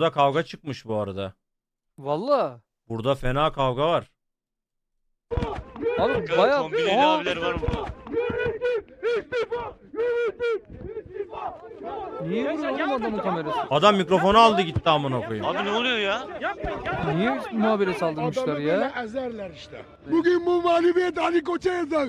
Burada kavga çıkmış bu arada. Valla. Burada fena kavga var. Abi bayağı... Kombineli Aa! abiler var burada. Niye vuruyor oğlum adamın kamerası? Adam mikrofonu aldı gitti amına koyayım. Abi ne oluyor ya? Niye muhabire saldırmışlar Adamı ya? böyle ezerler işte. Bugün bu mağlubiyet Ali Koç'a yazar.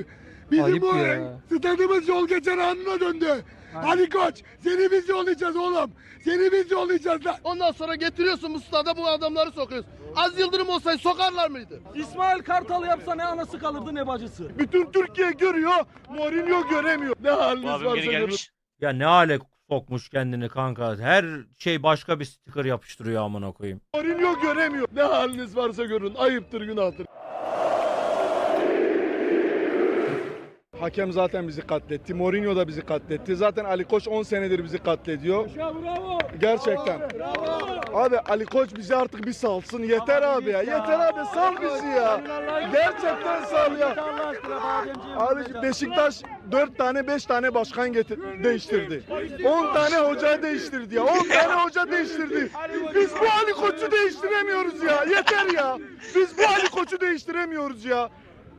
Bizim Ayıp bu ya. stadımız yol geçen anına döndü. Ali Koç seni biz yollayacağız oğlum. Seni biz yollayacağız lan. Ondan sonra getiriyorsun bu stada bu adamları sokuyorsun. Az Yıldırım olsaydı sokarlar mıydı? İsmail Kartal yapsa ne anası kalırdı ne bacısı. Bütün Türkiye görüyor. Mourinho göremiyor. Ne haliniz abim geri görün. gelmiş. Ya ne hale sokmuş kendini kanka. Her şey başka bir sticker yapıştırıyor amına koyayım. Mourinho göremiyor. Ne haliniz varsa görün. Ayıptır günahtır. Hakem zaten bizi katletti. Mourinho da bizi katletti. Zaten Ali Koç 10 senedir bizi katlediyor. bravo. Gerçekten. Abi Ali Koç bizi artık bir salsın. Yeter abi ya. Yeter abi sal bizi ya. Gerçekten sal ya. Abi Beşiktaş 4 tane 5 tane başkan getir değiştirdi. 10 tane hoca değiştirdi ya. 10 tane hoca değiştirdi. Biz bu Ali Koç'u değiştiremiyoruz ya. Yeter ya. Biz bu Ali Koç'u değiştiremiyoruz ya.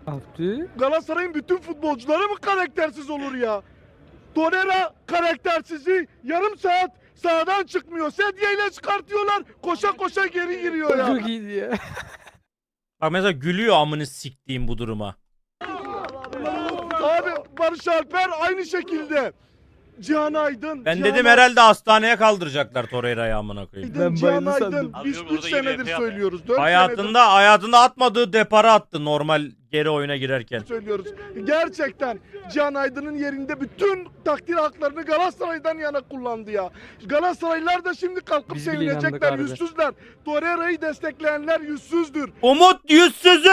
Abdü. Galatasaray'ın bütün futbolcuları mı karaktersiz olur ya? Torreira karaktersizi yarım saat sahadan çıkmıyor. Sedyeyle çıkartıyorlar. Koşa koşa geri giriyor ya. Çok iyiydi ya. Bak mesela gülüyor amını siktiğim bu duruma. Abi Barış Alper aynı şekilde. Cihan Aydın. Ben Cihan dedim herhalde hastaneye kaldıracaklar Torreira'yı amına koyayım. Aydın, Ben Cihan bayıldı Aydın. sandım. Abi Biz yok, 3 orada yine senedir yapı yapma. söylüyoruz. 4 senedir Hayatında hayatında atmadığı depara attı normal geri oyuna girerken. söylüyoruz. Gerçekten Cihan Aydın'ın yerinde bütün takdir haklarını Galatasaray'dan yana kullandı ya. Galatasaraylılar da şimdi kalkıp Biz bile inandık sevinecekler. Yüzsüzler. Torreira'yı destekleyenler yüzsüzdür. Umut yüzsüzü.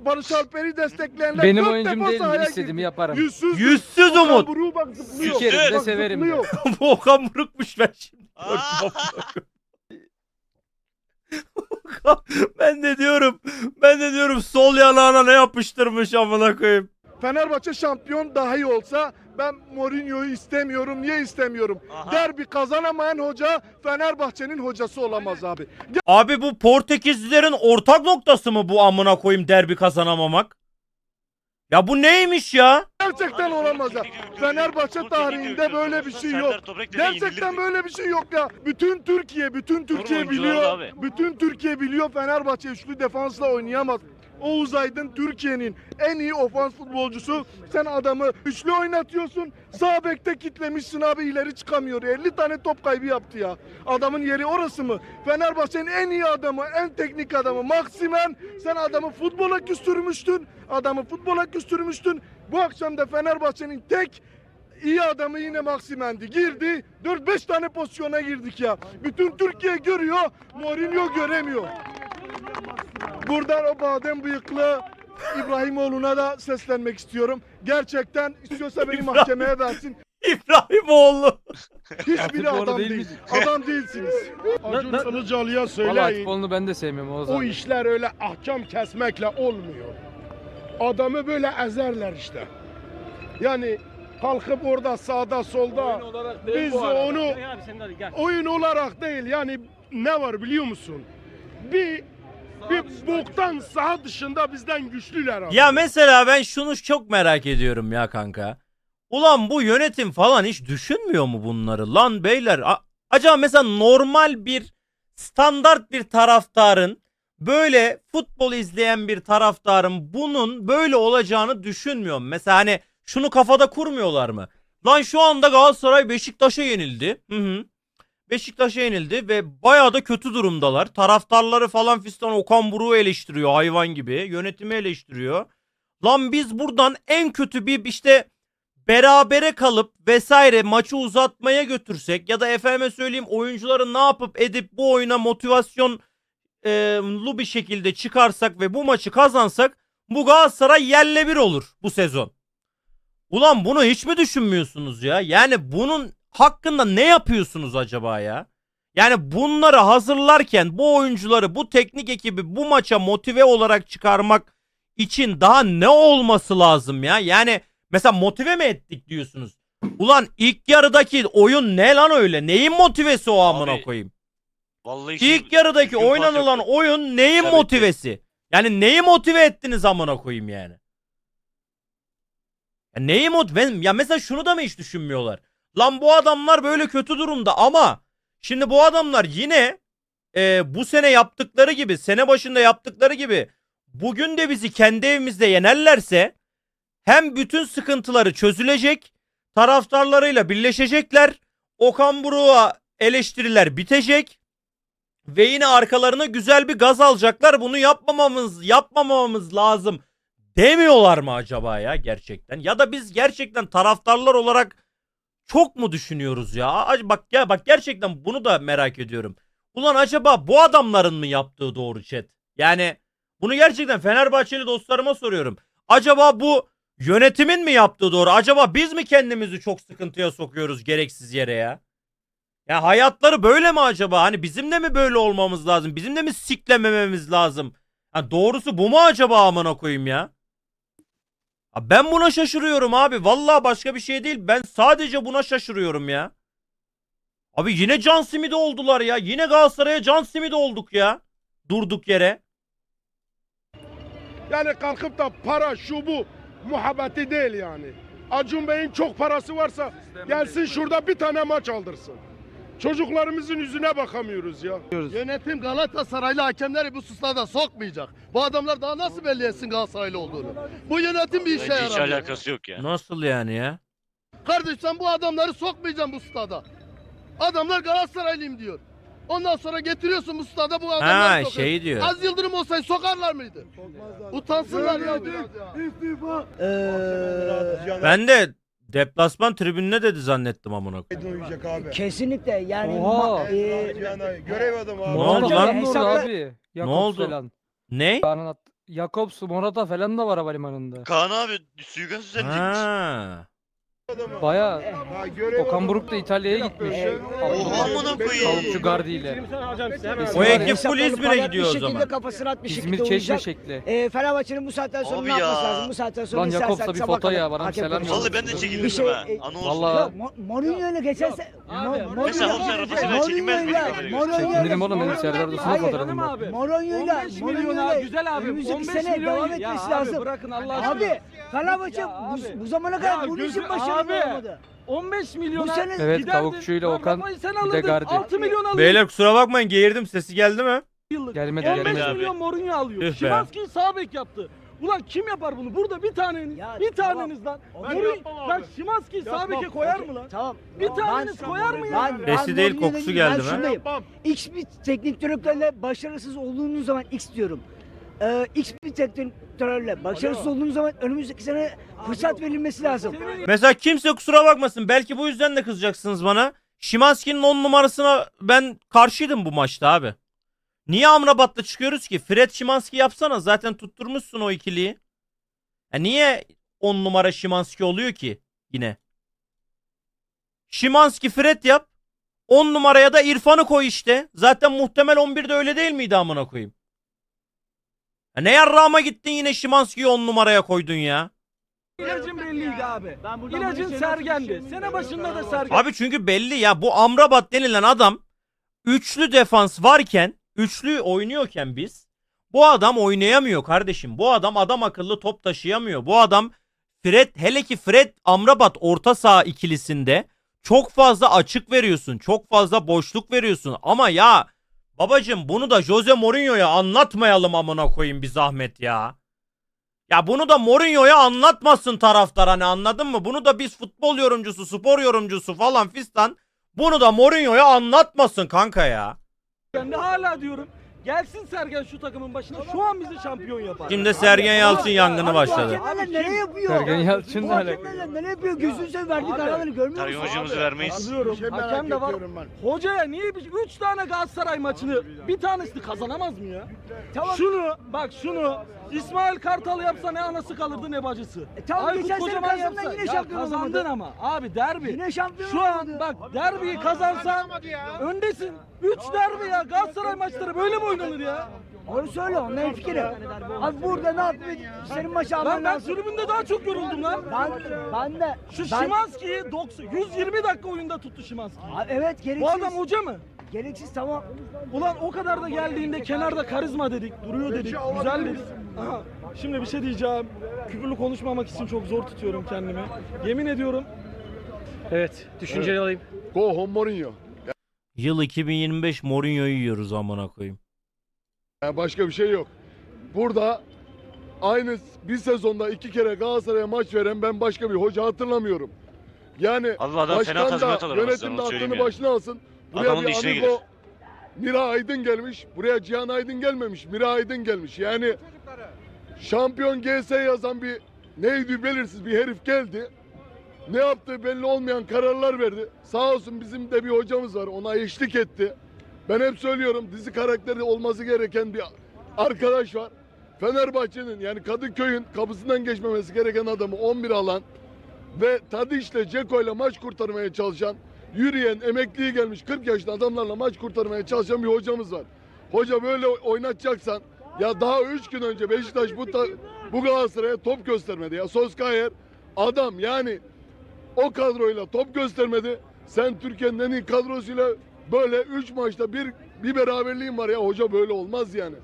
Barış Alper'i destekleyenler Benim oyuncum değil mi? İstediğimi yaparım. Yüzsüz. Yüzsüz Umut. Buruk bak zıplıyor. Sikerim de Bak severim de. zıplıyor. bu Okan Buruk'muş ben şimdi. gördüm ben de diyorum. Ben de diyorum sol yanağına ne yapıştırmış amına koyayım. Fenerbahçe şampiyon dahi olsa ben Mourinho'yu istemiyorum. Niye istemiyorum? Aha. Derbi kazanamayan hoca Fenerbahçe'nin hocası olamaz abi. Abi bu Portekizlilerin ortak noktası mı bu amına koyayım derbi kazanamamak? Ya bu neymiş ya? Gerçekten olamaz ya. Fenerbahçe tarihinde böyle bir şey yok. Gerçekten böyle bir şey yok ya. Bütün Türkiye, bütün Türkiye biliyor. Bütün Türkiye biliyor Fenerbahçe üçlü defansla oynayamaz. Oğuz Aydın Türkiye'nin en iyi ofans futbolcusu. Sen adamı üçlü oynatıyorsun. Sağ bekte kitlemişsin abi ileri çıkamıyor. 50 tane top kaybı yaptı ya. Adamın yeri orası mı? Fenerbahçe'nin en iyi adamı, en teknik adamı Maksimen. Sen adamı futbola küstürmüştün. Adamı futbola küstürmüştün. Bu akşam da Fenerbahçe'nin tek iyi adamı yine Maksimen'di. Girdi. 4-5 tane pozisyona girdik ya. Bütün Türkiye görüyor. Mourinho göremiyor. Buradan o badem bıyıklı İbrahimoğlu'na da seslenmek istiyorum. Gerçekten istiyorsa beni İbrahim. mahkemeye versin. İbrahimoğlu. Hiçbiri orada adam değil değil. miydi? Adam değilsiniz. Acun ne- Ilıcalı'ya Valla söyleyin. futbolunu ben de sevmiyorum Oğuz O işler öyle ahkam kesmekle olmuyor. Adamı böyle ezerler işte. Yani kalkıp orada sağda solda biz onu oyun olarak değil yani ne var biliyor musun? Bir bir boktan saha dışında bizden güçlüler abi. Ya mesela ben şunu çok merak ediyorum ya kanka. Ulan bu yönetim falan hiç düşünmüyor mu bunları? Lan beyler a- acaba mesela normal bir standart bir taraftarın böyle futbol izleyen bir taraftarın bunun böyle olacağını düşünmüyor mu? Mesela hani şunu kafada kurmuyorlar mı? Lan şu anda Galatasaray Beşiktaş'a yenildi. Hı hı. Beşiktaş'a yenildi ve bayağı da kötü durumdalar. Taraftarları falan fistan Okan Buruk'u eleştiriyor hayvan gibi. Yönetimi eleştiriyor. Lan biz buradan en kötü bir işte berabere kalıp vesaire maçı uzatmaya götürsek ya da efendime söyleyeyim oyuncuları ne yapıp edip bu oyuna motivasyonlu bir şekilde çıkarsak ve bu maçı kazansak bu Galatasaray yerle bir olur bu sezon. Ulan bunu hiç mi düşünmüyorsunuz ya? Yani bunun hakkında ne yapıyorsunuz acaba ya? Yani bunları hazırlarken bu oyuncuları, bu teknik ekibi bu maça motive olarak çıkarmak için daha ne olması lazım ya? Yani mesela motive mi ettik diyorsunuz? Ulan ilk yarıdaki oyun ne lan öyle? Neyin motivesi o amına Abi- koyayım? Vallahi İlk yarıdaki oynanılan yoktu. oyun neyin Tabii ki. motivesi? Yani neyi motive ettiniz amına koyayım yani? Ya neyi motive? Ya mesela şunu da mı hiç düşünmüyorlar? Lan bu adamlar böyle kötü durumda ama şimdi bu adamlar yine e, bu sene yaptıkları gibi, sene başında yaptıkları gibi bugün de bizi kendi evimizde yenerlerse hem bütün sıkıntıları çözülecek, taraftarlarıyla birleşecekler, Okan Buruk'a eleştiriler bitecek ve yine arkalarına güzel bir gaz alacaklar. Bunu yapmamamız, yapmamamız lazım demiyorlar mı acaba ya gerçekten? Ya da biz gerçekten taraftarlar olarak çok mu düşünüyoruz ya? Bak ya bak gerçekten bunu da merak ediyorum. Ulan acaba bu adamların mı yaptığı doğru chat? Yani bunu gerçekten Fenerbahçeli dostlarıma soruyorum. Acaba bu yönetimin mi yaptığı doğru? Acaba biz mi kendimizi çok sıkıntıya sokuyoruz gereksiz yere ya? Ya hayatları böyle mi acaba? Hani bizim de mi böyle olmamız lazım? Bizim de mi siklemememiz lazım? Ha doğrusu bu mu acaba amına koyayım ya? Ben buna şaşırıyorum abi. Vallahi başka bir şey değil. Ben sadece buna şaşırıyorum ya. Abi yine can simidi oldular ya. Yine Galatasaray'a can simidi olduk ya. Durduk yere. Yani kalkıp da para şu bu muhabbeti değil yani. Acun Bey'in çok parası varsa gelsin şurada bir tane maç aldırsın. Çocuklarımızın yüzüne bakamıyoruz ya. Yönetim Galatasaraylı hakemleri bu suslarda sokmayacak. Bu adamlar daha nasıl belli etsin Galatasaraylı olduğunu? Bu yönetim bir işe Bence hiç yaramıyor. alakası yok ya. Nasıl yani ya? Kardeş sen bu adamları sokmayacaksın bu stada. Adamlar Galatasaraylıyım diyor. Ondan sonra getiriyorsun bu stada bu adamları Ha sokuyorsun. şey diyor. Az Yıldırım olsaydı sokarlar mıydı? Utansınlar ya. Ben de deplasman tribününe dedi zannettim amına koyayım. Kesinlikle yani Oha. ma- e, Görev adamı Ne oldu lan? Orada hesapla- abi. Jakobs oldu? Falan. Ne? Kaan'ın at- Jakobs, Morata falan da var havalimanında. Kaan abi suikast düzenleyecekmiş. Ha. Baya Okan. Buruk da İtalya'ya gitmiş. Oha amına koyayım. Tavukçu ile. O ekip full İzmir'e gidiyor o bir şekilde zaman. kafasına atmış İzmir Çeşme şekli. E, Fenerbahçe'nin bu saatten sonra Abi ne yapması ya. lazım? Bu saatten sonra Lan istersen Jakobs'la bir sabah foto ya, kadar bana hakem selam konuşalım. Vallahi ben de Bir çekildim şey, ha. Anı olsun. Vallahi- Yok, Mo- Mourinho ile geçen se... Mo- Mesela Mourinho- Hoca'nın arabasıyla çekilmez miydik Mourinho'yla- haberi? Mourinho'yla- Çekildim oğlum benim Serdar Dursun'un Hayır. fotoğrafım var. Mourinho'yla 15 milyon Mourinho'yla ha güzel abi. önümüzdeki 15 sene milyon devam ya etmesi abi lazım. bırakın Allah aşkına. Abi Fenerbahçe bu, bu zamana kadar Ya bunun için başarılı abi. olmadı. 15 milyon Bu sene Evet, giderdin. Tavukçu'yla Okan, Rafa'yı sen bir de alırdın. Gardi. 6 milyon alıyordun. Beyler kusura bakmayın geğirdim sesi geldi mi? yıllık. Gelmedi, 15 gelmedi milyon Mourinho alıyor. Tüh be. Şimanski'yi sağ bek yaptı. Ulan kim yapar bunu? Burada bir taneniz, Ya bir tamam. taneniz lan. Ben Mourinho, lan Şimanski'yi sağ beke koyar mı lan? Tamam. Bir Ben- taneniz koyar mı ya? Ben- Besi ben değil, kokusu ben geldi mi? şundayım. X bir teknik direktörle başarısız olduğunuz zaman X diyorum. Ee, X bir direktörle başarısız olduğunuz zaman önümüzdeki sene fırsat verilmesi lazım. Mesela kimse kusura bakmasın. Belki bu yüzden de kızacaksınız bana. Şimanski'nin 10 numarasına ben karşıydım bu maçta abi. Niye Amrabat'la çıkıyoruz ki? Fred Şimanski yapsana. Zaten tutturmuşsun o ikiliyi. Ya niye 10 numara Şimanski oluyor ki yine? Şimanski Fred yap. 10 numaraya da İrfan'ı koy işte. Zaten muhtemel 11'de öyle değil miydi amına koyayım? Ya ne yarrağıma gittin yine Şimanski'yi 10 numaraya koydun ya. İlacın belliydi abi. İlacın sergendi. Sene başında da sergen. Abi çünkü belli ya bu Amrabat denilen adam üçlü defans varken üçlü oynuyorken biz bu adam oynayamıyor kardeşim. Bu adam adam akıllı top taşıyamıyor. Bu adam Fred hele ki Fred Amrabat orta saha ikilisinde çok fazla açık veriyorsun. Çok fazla boşluk veriyorsun. Ama ya babacım bunu da Jose Mourinho'ya anlatmayalım amına koyayım bir zahmet ya. Ya bunu da Mourinho'ya anlatmasın taraftar hani anladın mı? Bunu da biz futbol yorumcusu, spor yorumcusu falan fistan bunu da Mourinho'ya anlatmasın kanka ya. Ben de hala diyorum. Gelsin Sergen şu takımın başına. Şu an bizi şampiyon yapar. Şimdi Sergen Yalçın yangını başladı. hakemlerle nereye yapıyor? Sergen Yalçın da alakalı. nereye yapıyor? Gözünü seveyim verdiği Abi, kararları görmüyor Sergen musun? hocamızı vermeyiz. Anlıyorum. şey Hakem de var. Hocaya niye bir 3 tane Galatasaray maçını bir tanesini kazanamaz mı ya? Tamam. Şunu bak şunu İsmail Kartal yapsa ne anası kalırdı ne bacısı. E tamam, Aykut geçen sene Kocaman kazandın, yapsa- yine Ya şampiyon Kazandın olamadın. ama abi derbi. Yine şampiyon Şu an bak derbiyi kazansan öndesin. 3 derbi ya Galatasaray maçları böyle mi oynanır ya? Onu söyle onların fikri. Abi burada ne yapıyor? Senin maçı alman Lan ben lazım. tribünde daha çok yoruldum lan. Ben, ben de. Şu ben, Şimanski'yi 90 120 dakika oyunda tuttu Şimanski. Abi evet gereksiz. Bu adam hoca mı? Gereksiz tamam. Ulan o kadar da geldiğinde kenarda karizma dedik, duruyor dedik, güzel dedik. Aha, şimdi bir şey diyeceğim. Küfürlü konuşmamak için çok zor tutuyorum kendimi. Yemin ediyorum Evet. Düşünceli alayım. Go home Mourinho. Yıl 2025 Mourinho'yu yiyoruz amına koyayım. Yani başka bir şey yok. Burada aynı bir sezonda iki kere Galatasaray'a maç veren ben başka bir hoca hatırlamıyorum. Yani Allah adam fena başkan tazminat da alır yönetim onu söyleyeyim aklını yani. başına alsın. Buraya Adamın da bir işine Amigo. Mira Aydın gelmiş. Buraya Cihan Aydın gelmemiş. Mira Aydın gelmiş. Yani şampiyon GS yazan bir neydi belirsiz bir herif geldi. Ne yaptığı belli olmayan kararlar verdi. Sağ olsun bizim de bir hocamız var. Ona eşlik etti. Ben hep söylüyorum dizi karakteri olması gereken bir arkadaş var. Fenerbahçe'nin yani Kadıköy'ün kapısından geçmemesi gereken adamı 11 alan ve Tadiş'le Ceko'yla maç kurtarmaya çalışan, yürüyen, emekliye gelmiş 40 yaşlı adamlarla maç kurtarmaya çalışan bir hocamız var. Hoca böyle oynatacaksan ya daha 3 gün önce Beşiktaş bu bu Galatasaray'a top göstermedi ya. Soskayer adam yani o kadroyla top göstermedi. Sen Türkiye'nin en iyi kadrosuyla böyle 3 maçta bir bir beraberliğin var ya hoca böyle olmaz yani.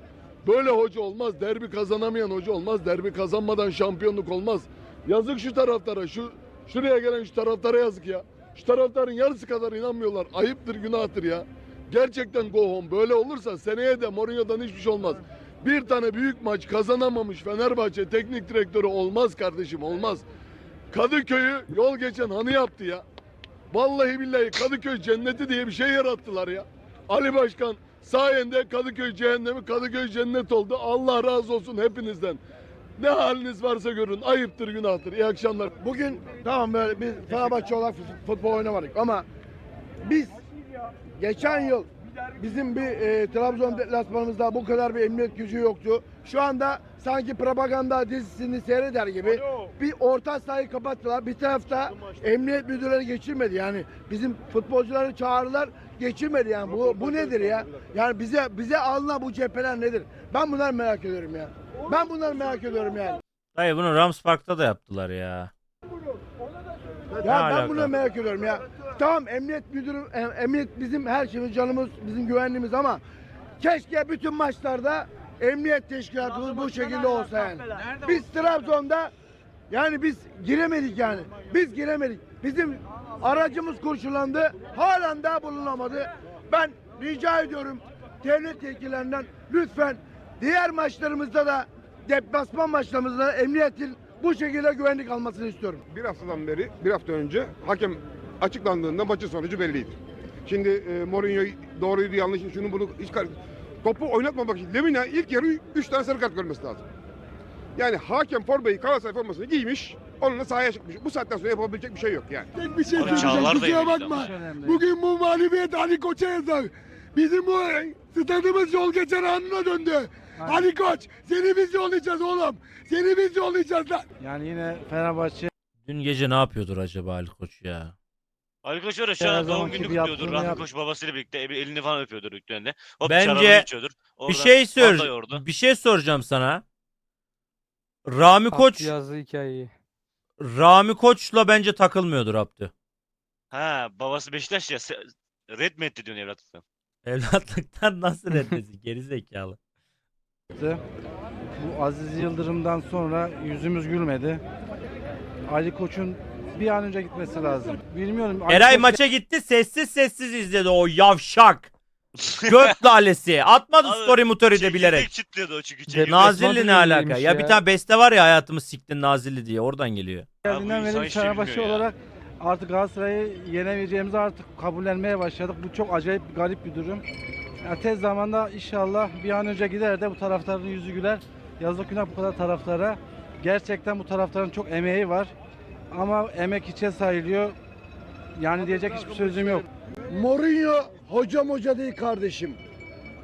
Böyle hoca olmaz. Derbi kazanamayan hoca olmaz. Derbi kazanmadan şampiyonluk olmaz. Yazık şu taraftara. Şu şuraya gelen şu taraftara yazık ya. Şu taraftarın yarısı kadar inanmıyorlar. Ayıptır, günahtır ya. Gerçekten go home. Böyle olursa seneye de Mourinho'dan hiçbir şey olmaz. Bir tane büyük maç kazanamamış Fenerbahçe teknik direktörü olmaz kardeşim olmaz. Kadıköy'ü yol geçen hanı yaptı ya. Vallahi billahi Kadıköy cenneti diye bir şey yarattılar ya. Ali Başkan sayende Kadıköy cehennemi Kadıköy cennet oldu. Allah razı olsun hepinizden. Ne haliniz varsa görün. Ayıptır günahtır. İyi akşamlar. Bugün tamam böyle biz Fenerbahçe olarak fut- futbol oynamadık ama biz geçen yıl bizim bir e, Trabzon deplasmanımızda bu kadar bir emniyet gücü yoktu. Şu anda sanki propaganda dizisini seyreder gibi bir orta sahayı kapattılar. Bir tarafta emniyet müdürleri geçirmedi yani. Bizim futbolcuları çağırdılar geçirmedi yani. Bu, bu nedir ya? Yani bize bize alınan bu cepheler nedir? Ben bunları merak ediyorum ya. Ben bunları merak ediyorum yani. Dayı bunu Rams Park'ta da yaptılar ya. Ya ben alaka? bunu merak ediyorum ya. Tamam emniyet müdürü, em- emniyet bizim her şeyimiz, canımız, bizim güvenliğimiz ama keşke bütün maçlarda emniyet teşkilatımız bu şekilde olsa yani. Biz Trabzon'da yani biz giremedik yani. Biz giremedik. Bizim aracımız kurşunlandı. Halen daha bulunamadı. Ben rica ediyorum devlet yetkililerinden lütfen diğer maçlarımızda da deplasman maçlarımızda da emniyetin bu şekilde güvenlik almasını istiyorum. bir haftadan beri, bir hafta önce hakem açıklandığında maçın sonucu belliydi. Şimdi e, Mourinho doğruydu yanlış şunu bunu hiç topu oynatmamak için Lemina ilk yarı 3 tane sarı kart görmesi lazım. Yani hakem formayı Galatasaray formasını giymiş, onunla sahaya çıkmış. Bu saatten sonra yapabilecek bir şey yok yani. Tek bir şey Abi söyleyeceğim. çağlar da Kusura yemiş bakma. Bugün bu mağlubiyet Ali Koç'a yazar. Bizim bu stadımız yol geçen anına döndü. Ali Koç seni biz yollayacağız oğlum. Seni biz yollayacağız lan. Yani yine Fenerbahçe Dün gece ne yapıyordur acaba Ali Koç ya? Ali Koç ya şu Her an doğum zamanki gününü kutluyordur. yaptığını Rahmi yap. Koç babasıyla birlikte el- elini falan öpüyordur yüklerinde. Hop Bence şarabını içiyordur. Bir şey sor. Bir şey soracağım sana. Rami Koç Koç yazdığı hikayeyi. Rami Koç'la bence takılmıyordur Abdü. Ha babası Beşiktaş ya. se- Red mi etti diyorsun evlatlıktan? Evlatlıktan nasıl reddesi? Geri zekalı. Bu Aziz Yıldırım'dan sonra yüzümüz gülmedi. Ali Koç'un bir an önce gitmesi lazım. Bilmiyorum. Ali Eray Koç maça gitti sessiz sessiz izledi o yavşak. Göt lalesi. Atmadı Abi, story motoru de Çekirdek bilerek. çitliyordu o çünkü. De- çekirdek. Nazilli ne alaka? Ya ya? bir tane beste var ya hayatımı siktin Nazilli diye oradan geliyor. geldiğinden beri şey Fenerbahçe olarak artık Galatasaray'ı yenemeyeceğimizi artık kabullenmeye başladık. Bu çok acayip garip bir durum. Ya tez zamanda inşallah bir an önce gider de bu taraftarın yüzü güler. Yazık günah bu kadar taraftara. Gerçekten bu taraftarın çok emeği var. Ama emek içe sayılıyor. Yani diyecek hiçbir sözüm yok. Mourinho hocam hoca değil kardeşim.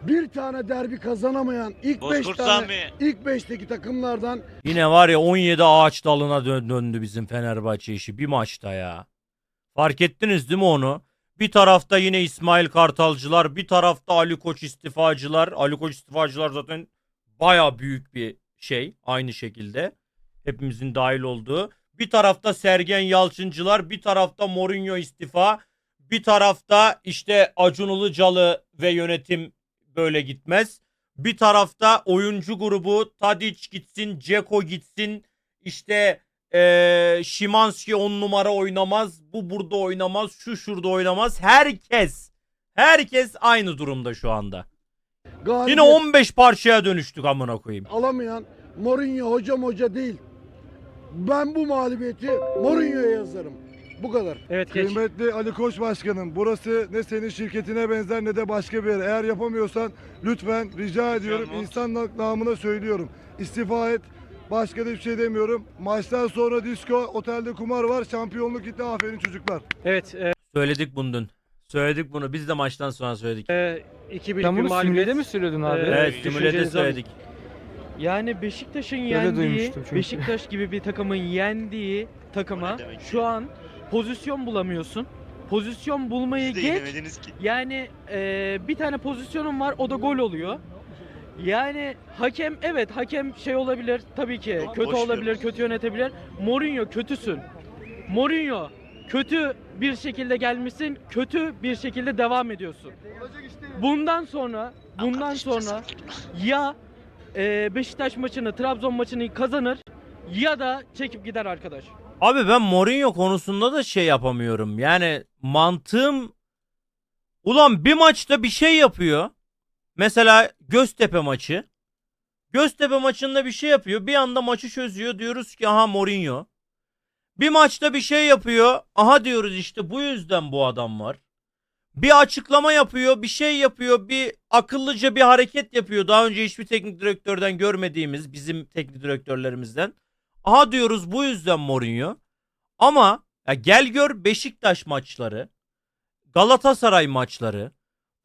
Bir tane derbi kazanamayan ilk beş Bozkurt tane Sami. ilk beşteki takımlardan Yine var ya 17 ağaç dalına dö- döndü bizim Fenerbahçe işi bir maçta ya. Fark ettiniz değil mi onu? Bir tarafta yine İsmail Kartalcılar, bir tarafta Ali Koç istifacılar. Ali Koç istifacılar zaten baya büyük bir şey aynı şekilde. Hepimizin dahil olduğu. Bir tarafta Sergen Yalçıncılar, bir tarafta Mourinho istifa. Bir tarafta işte Acun Ilıcalı ve yönetim böyle gitmez. Bir tarafta oyuncu grubu Tadic gitsin, Ceko gitsin. İşte eee Şimanski on numara oynamaz. Bu burada oynamaz. Şu şurada oynamaz. Herkes herkes aynı durumda şu anda. Galibiyet Yine 15 parçaya dönüştük amına koyayım. alamayan Mourinho hocam hoca değil. Ben bu mağlubiyeti Mourinho'ya yazarım. Bu kadar. Evet Kıymetli Ali Koç Başkanım, burası ne senin şirketine benzer ne de başka bir yer. Eğer yapamıyorsan lütfen rica ediyorum, insanlık namına söylüyorum. İstifa et, başka da bir şey demiyorum. Maçtan sonra disco, otelde kumar var, şampiyonluk gitti, aferin çocuklar. Evet, e, Söyledik bunu dün. Söyledik bunu. Biz de maçtan sonra söyledik. e, 2 Sen bunu simülede mi söylüyordun abi? Ee, Evet, düşüncenizi simülede söyledik. Yani Beşiktaş'ın Öyle yendiği, duymuştum çünkü. Beşiktaş gibi bir takımın yendiği takıma şu an pozisyon bulamıyorsun. Pozisyon bulmayı Siz de geç. yenemediniz ki. Yani e, bir tane pozisyonun var o da gol oluyor. Yani hakem evet hakem şey olabilir tabii ki Yok, kötü boş olabilir kötü yönetebilir. Mourinho kötüsün. Mourinho kötü bir şekilde gelmişsin kötü bir şekilde devam ediyorsun. Bundan sonra bundan sonra ya e, Beşiktaş maçını Trabzon maçını kazanır ya da çekip gider arkadaş. Abi ben Mourinho konusunda da şey yapamıyorum. Yani mantığım ulan bir maçta bir şey yapıyor. Mesela Göztepe maçı. Göztepe maçında bir şey yapıyor. Bir anda maçı çözüyor. Diyoruz ki aha Mourinho. Bir maçta bir şey yapıyor. Aha diyoruz işte bu yüzden bu adam var. Bir açıklama yapıyor, bir şey yapıyor, bir akıllıca bir hareket yapıyor. Daha önce hiçbir teknik direktörden görmediğimiz bizim teknik direktörlerimizden. Aha diyoruz bu yüzden Mourinho. Ama ya gel gör Beşiktaş maçları, Galatasaray maçları,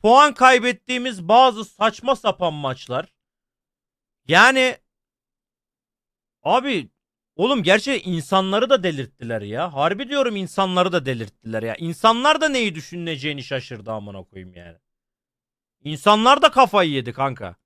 puan kaybettiğimiz bazı saçma sapan maçlar. Yani abi oğlum gerçi insanları da delirttiler ya. Harbi diyorum insanları da delirttiler ya. İnsanlar da neyi düşüneceğini şaşırdı amına koyayım yani. İnsanlar da kafayı yedi kanka.